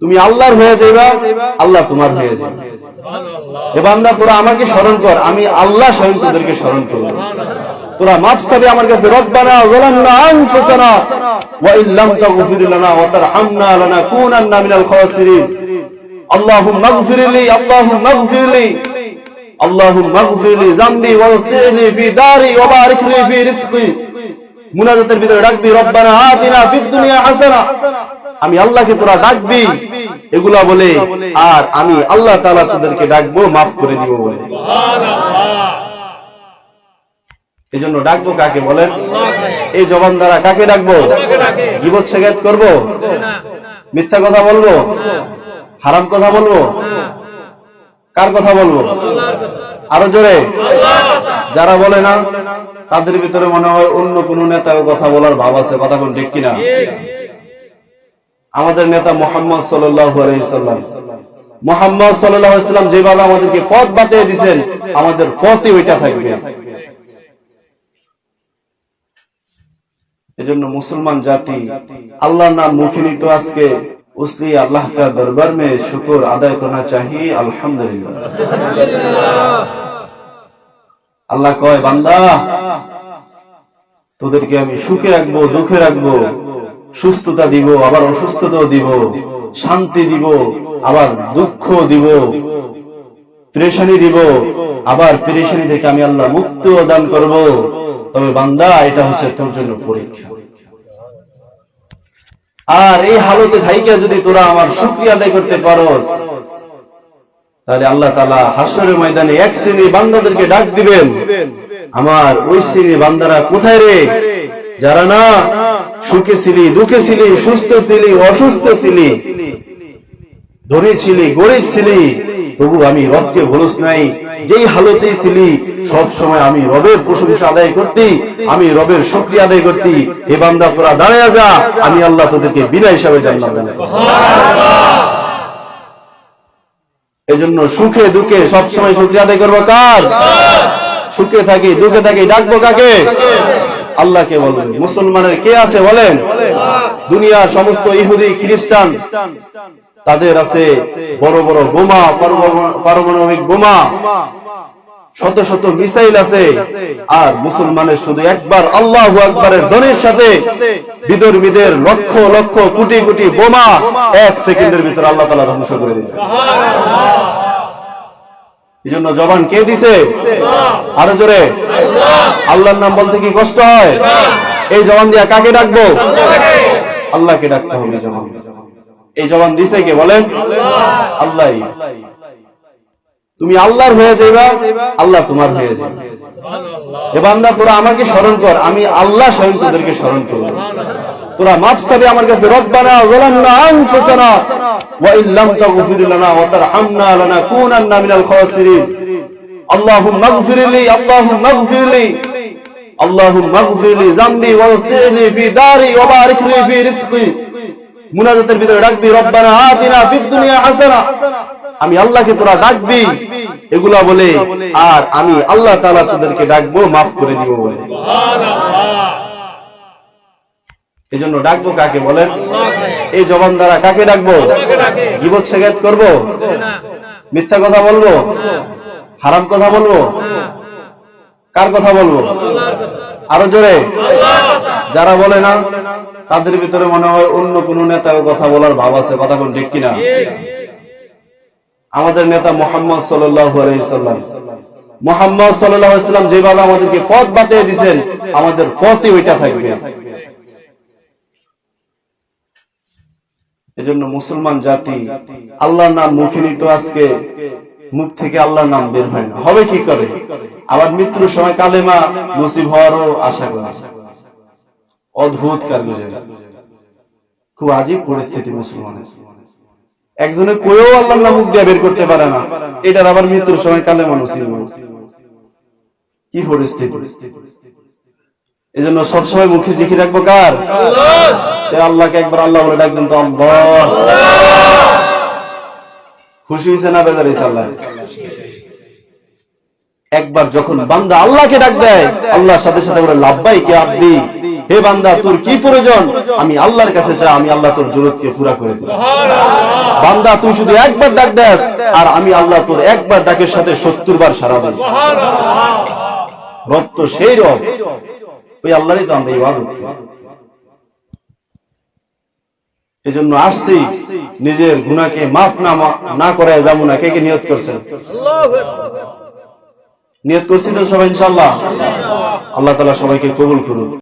তুমি আল্লাহর হয়ে যাইবা, আল্লাহ তোমার হয়ে যাবে এ বান্দা, তোরা আমাকে স্মরণ কর, আমি আল্লাহ স্বয়ং তোদেরকে স্মরণ করব। মুনাজাতের ভিতরে ডাকবি, রব্বানা আতিনা ফিদ দুনিয়া হাসানা। আমি আল্লাহকে তোরা ডাকবি এগুলা বলে আর আমি আল্লাহ তাআলা তোদেরকে ডাকবো মাফ করে দিব বলে। এই জন্য ডাকবো কাকে বলেন? এই জবান দ্বারা কাকে ডাকবো? গিবত শেখায়ত করব? মিথ্যা কথা বলব? হারাম কথা বলব? কার কথা বলব? আরও জোরে। যারা বলে না তাদের ভিতরে মনে হয় অন্য কোন নেতার কথা বলার ভাব আছে কথা কোন? ঠিক কিনা আমাদের নেতা মোহাম্মদ সাল্লাম মোহাম্মদ সাল্লাম যেভাবে আমাদেরকে পথ বাতিয়ে দিচ্ছেন আমাদের পথই ওইটা থাকবে এজন্য মুসলমান জাতি আল্লাহর নাম মুখে নিত আজকে उसलिए अल्लाह का दरबार में शुक्र अदा करना चाहिए अल्हम्दुलिल्लाह আল্লাহ কয় বান্দা তোদেরকে আমি সুখে রাখবো দুঃখে রাখবো সুস্থতা দিব, আবার অসুস্থতাও দিব, শান্তি দিব, আবার দুঃখ দিব, প্রেশানি দিব, আবার প্রেশানি থেকে আমি আল্লাহ মুক্ত দান করব। তবে বান্দা, এটা হচ্ছে তোর জন্য পরীক্ষা। আর এই হালতে থাইকা যদি তোরা আমার শুক্রিয়া আদায় করতে পারস, তাহলে আল্লাহ তালা হাসরের ময়দানে এক শ্রেণি বান্দাদেরকে ডাক দিবেন। আমার ওই শ্রেণি বান্দারা কোথায় রে? যারা না সুখে ছিলি, দুঃখে ছিলি, সুস্থ ছিলি, অসুস্থ ছিলি, ধনী ছিলি, গরিব ছিলি, তবু আমি রবকে ভুলস নাই। যেই হালতে ছিলি, সব সময় আমি রবের প্রশংসা আদায় করতি, আমি রবের শুকরিয়া আদায় করতি। হে বান্দা, তোরা দাঁড়ায় যা, আমি আল্লাহ তোদেরকে বিনা হিসাবে করব। এজন্য সুখে, দুঃখে সব সময় শুকরিয়া আদায় করব কার? সুখে থাকি, দুঃখে থাকি, ডাকবো কাকে? আল্লাহকে বলবেন। মুসলমানের কে আছে বলেন? দুনিয়ার সমস্ত ইহুদি, খ্রিস্টান। তাদের আছে বড় বড় বোমা, পারমাণবিক- বোমা। শত শত মিসাইল আছে। আর মুসলমানের শুধু একবার, আল্লাহ আকবরের ধনের সাথে বিদর্মীদের লক্ষ লক্ষ কোটি কোটি বোমা এক সেকেন্ডের ভিতরে আল্লাহ তালা ধ্বংস করে দিয়েছে। জবান কে দিছে? আরও জোরে। আল্লাহর নাম বলতে কি কষ্ট হয়? এই জবান দিয়া কাকে ডাকবো? আল্লাহকে ডাকতে হবে জবান। এই জবান দিছে কে বলেন? আল্লাহ তুমি আল্লাহর হয়ে যাইবা, আল্লাহ তোমার হয়ে যাবে এ বান্দা, তোরা আমাকে স্মরণ কর, আমি আল্লাহ স্বয়ং তোদেরকে স্মরণ করব। তোরা মাফ চাবি আমার কাছে, রব্বানা যালামনা আনফুসানা ওয়া ইন লাম তাগফির লানা ওয়া তারহামনা লানাকুনান্না মিনাল খাসিরিন। আল্লাহুম্মা ইগফির লি আল্লাহুম্মা ইগফির লি আল্লাহুম্মা ইগফির লি যামবি ওয়াসি'নি ফি দারি ওয়া বারিক লি ফি রিজকি। মুনাজাতের ভিতরে ডাকবি, রব্বানা আতিনা ফিদ দুনিয়া হাসানা। আমি আল্লাহকে তোরা ডাকবি, এগুলা বলে আর আমি আল্লাহ তাআলা তোদেরকে ডাকবো, মাফ করে দিব বলে। এই জন্য ডাকবো কাকে বলেন? এই জবান দ্বারা কাকে ডাকবো? গিবত শেখায়ত করব? মিথ্যা কথা বলব? হারাম কথা বলব? কার কথা বলব? আরও জোরে। যারা বলে না তাদের ভিতরে মনে হয় অন্য কোন নেতার কথা বলার ভাব আছে কথা কোন ঠিক কিনা? আমাদের নেতা মোহাম্মদ সাল্লাম। মোহাম্মদ সাল্লাম যেভাবে আমাদেরকে পথ বাতিয়ে দিচ্ছেন আমাদের পথই ওইটা থাকবে। এজন্য মুসলমান জাতি আল্লাহর নাম মুখে নিত আজকে মুখ থেকে আল্লাহর নাম বের হয় না। হবে কি করে? আবার মৃত্যুর সময় কালেমা নসিব হওয়ারও আশা করে। অদ্ভুত কারগুজে খুব আজীব পরিস্থিতি মুসলমানের। একজনে কয়েও আল্লাহর নাম মুখ দিয়ে বের করতে পারে না। এটার আবার মৃত্যুর সময় কালেমা হয়। কি পরিস্থিতি? এই জন্য সবসময় মুখে জিখি রাখব কার? আল্লাহকে একবার আল্লাহ বলে ডাকবেন তো আল্লাহ। খুশি হয়েছে না বেজার হয়েছে আল্লাহ? একবার যখন বান্দা আল্লাহকে ডাক দেয় আল্লাহর সাথে সাথে বলে লাভবাই কে আব্দি হে বান্দা তোর কি প্রয়োজন? আমি আল্লাহর কাছে চা আমি আল্লাহ তোর জরুরতকে পুরা করে দেব বান্দা তুই শুধু একবার ডাক দেস আর আমি আল্লাহ তোর একবার ডাকের সাথে সত্তর বার সারা দেব রব তো সেই রব। ওই আল্লাহরই তো আমরা ইবাদত করি। এই জন্য আসছি নিজের গুণাকে মাফ না না করে যাব না। কে কে নিয়ত করছেন? নিয়ত করছি তো সবাই ইনশাল্লাহ আল্লাহ তালা সবাইকে কবুল করুন